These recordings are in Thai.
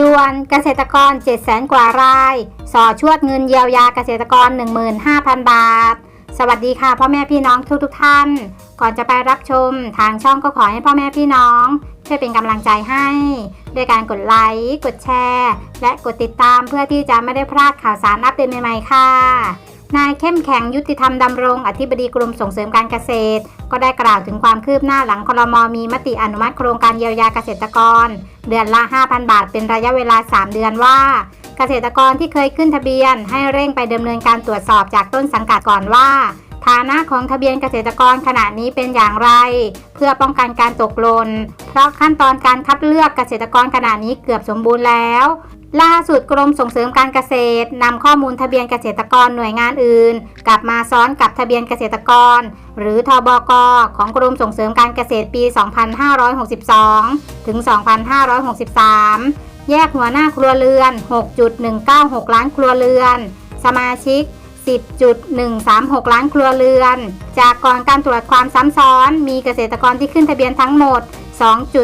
ด่วนเกษตรกร7 0 0 0 0กว่าราย สอชวดเงินเยียวยาเกษตรกร 15,000 บาท สวัสดีค่ะพ่อแม่พี่น้องทุกทุกท่าน ก่อนจะไปรับชมทางช่องก็ขอให้พ่อแม่พี่น้อง ช่วยเป็นกำลังใจให้ด้วยการกดไลค์ กดแชร์ และกดติดตามเพื่อที่จะไม่ได้พลาดข่าวสารอัปเดตใหม่ๆค่ะ นายเข้มแข็งยุติธรรมดำรง อธิบดีกรมส่งเสริมการเกษตร ก็ได้กล่าวถึงความคืบหน้าหลังคลมมีมติอนุมัติโครงการเยียวยาเกษตรกร เดือนละ 5,000 บาท เป็นระยะเวลา 3 เดือนว่า เกษตรกรที่เคยขึ้นทะเบียน ให้เร่งไปดำเนินการตรวจสอบจากต้นสังกัดก่อนว่า ฐานะของทะเบียนเกษตรกรขณะนี้เป็นอย่างไร เพื่อป้องกันการตกหล่นเพราะขั้นตอนการคัดเลือกเกษตรกรขณะนี้เกือบสมบูรณ์แล้ว ล่าสุดกรมส่งเสริมการเกษตรนำข้อมูลทะเบียนเกษตรกรหน่วยงานอื่น กลับมาซ้อนกับทะเบียนเกษตรกร หรือทบก ของกรมส่งเสริมการเกษตรปี 2562 ถึง 2563 แยกหัวหน้าครัวเรือน 6.196 ล้านครัวเรือน สมาชิก 10.136 ล้านครัวเรือน จากก่อนการตรวจความซ้ำซ้อน มีเกษตรกรที่ขึ้นทะเบียนทั้งหมด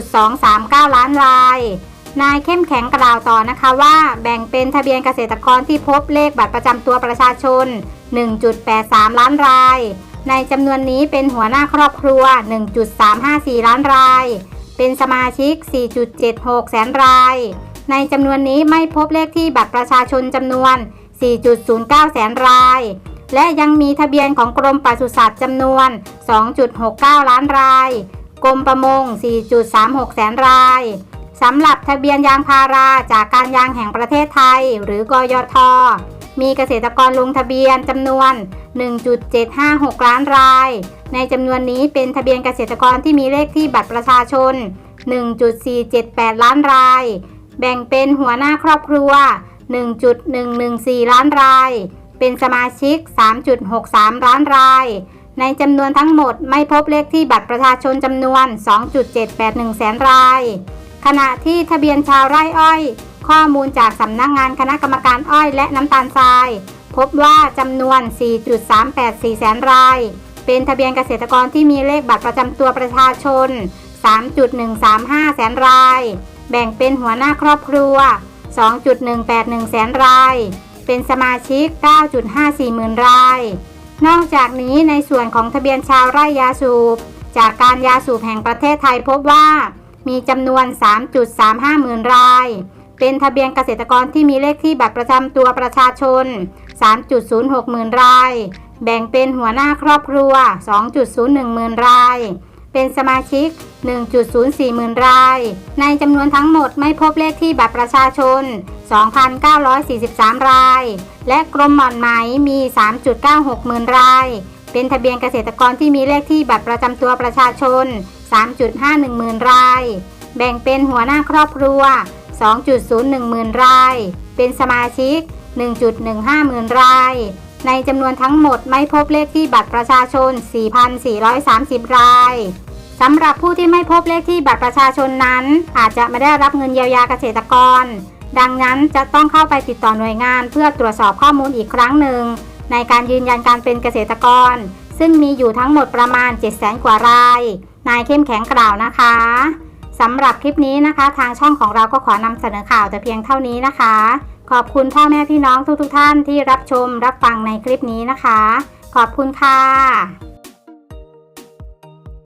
2.239 ล้านราย นายเข้มแข็งกล่าวต่อนะคะว่า แบ่งเป็นทะเบียนเกษตรกรที่พบเลขบัตรประจำตัวประชาชน 1.83 ล้านราย ในจำนวนนี้เป็นหัวหน้าครอบครัว 1.354 ล้านราย เป็นสมาชิก 4.76 แสนราย ในจำนวนนี้ไม่พบเลขที่บัตรประชาชนจำนวน 4.09 แสนราย และยังมีทะเบียนของกรมปศุสัตว์จำนวน 2.69 ล้านราย กรมประมง 4.36 แสนราย สำหรับทะเบียนยางพาราจากการยางแห่งประเทศไทย หรือกยท มีเกษตรกรลงทะเบียนจำนวน 1.756 ล้านราย ในจำนวนนี้เป็นทะเบียนเกษตรกรที่มีเลขที่บัตรประชาชน 1.478 ล้านราย แบ่งเป็นหัวหน้าครอบครัว 1.114 ล้านราย เป็นสมาชิก 3.63 ล้านราย ในจำนวนทั้งหมดไม่พบเลขที่บัตรประชาชนจำนวน 2.781 แสนราย ขณะที่ทะเบียนชาวไร่อ้อย ข้อมูลจากสำนักงานคณะกรรมการอ้อยและน้ำตาลทราย พบว่าจำนวน 4.384 แสนราย เป็นทะเบียนเกษตรกรที่มีเลขบัตรประจำตัวประชาชน 3.135 แสนราย แบ่งเป็นหัวหน้าครอบครัว 2.181 แสนราย เป็นสมาชิก 9.54 หมื่นราย นอกจากนี้ในส่วนของทะเบียนชาวไร่ยาสูบ จากการยาสูบแห่งประเทศไทยพบว่า มีจำนวน 3.35หมื่นราย เป็นทะเบียนเกษตรกรที่มีเลขที่บัตรประจำตัวประชาชน 3.06หมื่นราย แบ่งเป็นหัวหน้าครอบครัว 2.01หมื่นราย เป็นสมาชิก 1.04หมื่นราย ในจำนวนทั้งหมดไม่พบเลขที่บัตรประชาชน 2,943 ราย และกรมหม่อนไหมมี 3.96หมื่นราย เป็นทะเบียนเกษตรกรที่มีเลขที่บัตรประจำตัวประชาชน 3.51หมื่นราย แบ่งเป็นหัวหน้าครอบครัว 2.01หมื่นราย เป็นสมาชิก 1.15หมื่นราย ในจำนวนทั้งหมดไม่พบเลขที่บัตรประชาชน 4,430 รายสำหรับผู้ที่ไม่พบเลขที่บัตรประชาชนนั้น อาจจะไม่ได้รับเงินเยียวยาเกษตรกร ดังนั้นจะต้องเข้าไปติดต่อหน่วยงาน เพื่อตรวจสอบข้อมูลอีกครั้งหนึ่ง ในการยืนยันการเป็นเกษตรกร ซึ่งมีอยู่ทั้งหมดประมาณ700,000กว่าราย นายเข้มแข็งกล่าวนะคะสำหรับคลิปนี้นะคะ ทางช่องของเราก็ขอนำเสนอข่าวแต่เพียงเท่านี้นะคะ ขอบคุณพ่อแม่พี่น้องทุกๆทท่านที่รับชมรับฟังในคลิปนี้นะคะ ขอบคุณค่ะ